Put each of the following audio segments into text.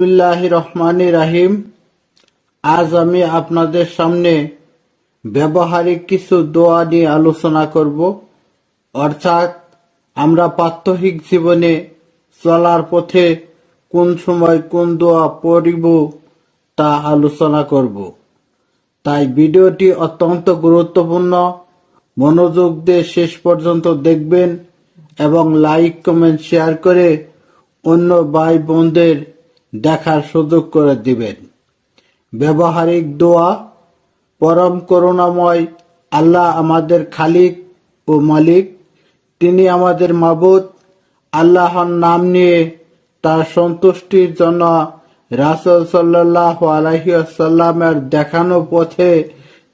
বিসমিল্লাহ রহমান রাহিম আজ আমি আপনাদের সামনে ব্যবহারিক কিছু দোয়া নিয়ে আলোচনা করব। অর্থাৎ আমরা প্রাত্যহিক জীবনে চলার পথে কোন সময় কোন দোয়া পড়িব তা আলোচনা করব। তাই ভিডিওটি অত্যন্ত গুরুত্বপূর্ণ। মনোযোগ দিয়ে শেষ পর্যন্ত দেখবেন এবং লাইক, কমেন্ট, শেয়ার করে অন্য ভাই বোনদের দেখার সুযোগ করে দিবেন। ব্যবহারিক দোয়া পরম করুণাময় আল্লাহ আমাদের খালিক ও মালিক। তিনি আমাদের মাবুদ। আল্লাহর নাম নিয়ে তার সন্তুষ্টির জন্য রাসুল সাল্লাহ আলহিসাল্লামের দেখানো পথে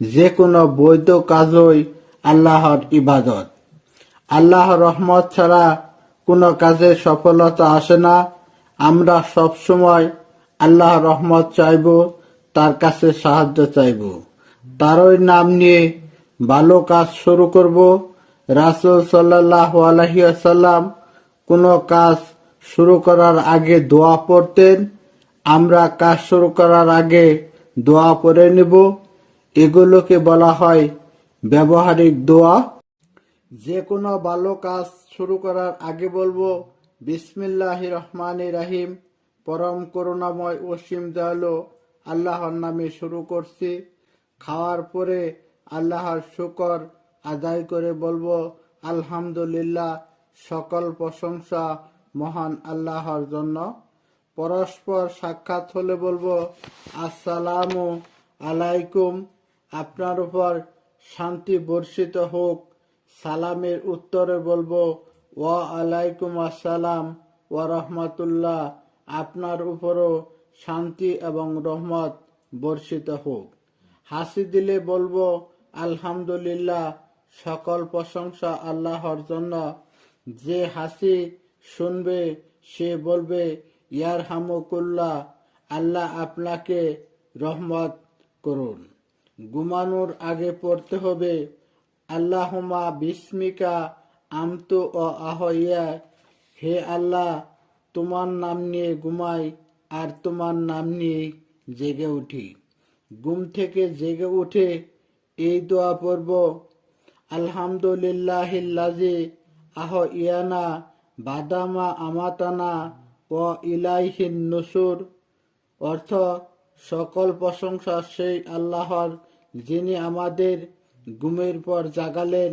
যে কোনো বৈধ কাজই আল্লাহর ইবাদত। আল্লাহ রহমত ছাড়া কোনো কাজে সফলতা আসে না। আমরা সব সময় আল্লাহ রহমত চাইব, তার কাছে সাহায্য চাইব। তারই নাম নিয়ে ভালো কাজ শুরু করব। রাসুল সাল্লাহ আলহিসাল্লাম কোনো কাজ শুরু করার আগে দোয়া পড়তেন। আমরা কাজ শুরু করার আগে দোয়া পড়ে নেব। এগুলোকে বলা হয় ব্যবহারিক দোয়া। যে কোনো ভালো কাজ শুরু করার আগে বলব বিসমিল্লাহ রহমান রাহিম। পরম করুণাময় অসীম দয়ালু আল্লাহর নামে শুরু করছি। খাওয়ার পরে আল্লাহর শুকর আদায় করে বলব, আলহামদুলিল্লাহ, সকল প্রশংসা মহান আল্লাহর জন্য। পরস্পর সাক্ষাৎ হলে বলব, আসসালামু আলাইকুম। আপনার উপর শান্তি বর্ষিত হোক। সালামের উত্তরে বলব ওয়া আলাইকুম আসসালাম ওয়া আপনার উপরও শান্তি এবং রহমত বর্ষিত হোক। হাসি দিলে বলব, আলহামদুলিল্লাহ, সকল প্রশংসা আল্লাহর জন্য। যে হাসি শুনবে, সে বলবে ইয়ার হামুকুল্লাহ আল্লাহ আপনাকে রহমত করুন। ঘুমানোর আগে পড়তে হবে আল্লাহমা বিস্মিকা আমতু ও আহইয়া, হে আল্লাহ, তোমার নাম নিয়ে ঘুমাই আর তোমার নাম নিয়ে জেগে উঠি। ঘুম থেকে জেগে উঠে এই দোয়া পড়ব, আলহামদুলিল্লাহিল্লাজি আহ ইয়ানা বাদামা আমাতানা ও ইলাইহিন নসুর। অর্থ, সকল প্রশংসা সেই আল্লাহর যিনি আমাদের ঘুমের পর জাগালেন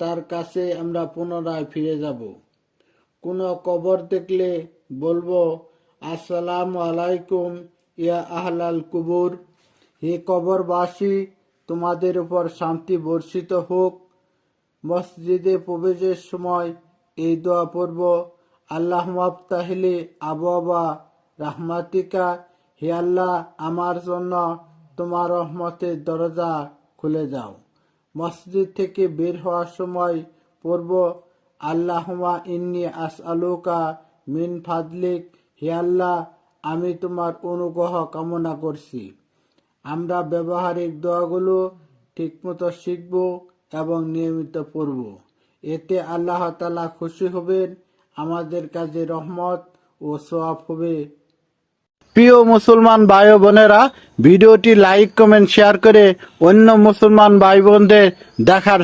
তার কাছে আমরা পুনরায় ফিরে যাব। কোনো কবর দেখলে বলব, আসসালাম আলাইকুম, ইয়া আহলাল কুবুর। হে কবরবাসী, তোমাদের উপর শান্তি বর্ষিত হোক। মসজিদে প্রবেশের সময় এই দোয়া পড়ব, আল্লাহ মাফতাহিলি আবাবা রাহমাতিকা। হে আল্লাহ, আমার জন্য তোমার রহমতের দরজা খুলে যাও মসজিদ থেকে বের হওয়ার সময় পড়ব আল্লাহমা ইন্নি আস আলুকা মিন ফাদলিক, হে আল্লাহ, আমি তোমার অনুগ্রহ কামনা করছি। আমরা ব্যবহারিক দোয়াগুলো ঠিকমতো শিখব এবং নিয়মিত পড়ব। এতে আল্লাহ তালা খুশি হবেন, আমাদের কাজে রহমত ও সোয়াব হবে। প্রিয় মুসলমান ভাই বোনেরা ভিডিওটি লাইক কমেন্ট শেয়ার করে অন্য মুসলমান ভাই বোনদের দেখার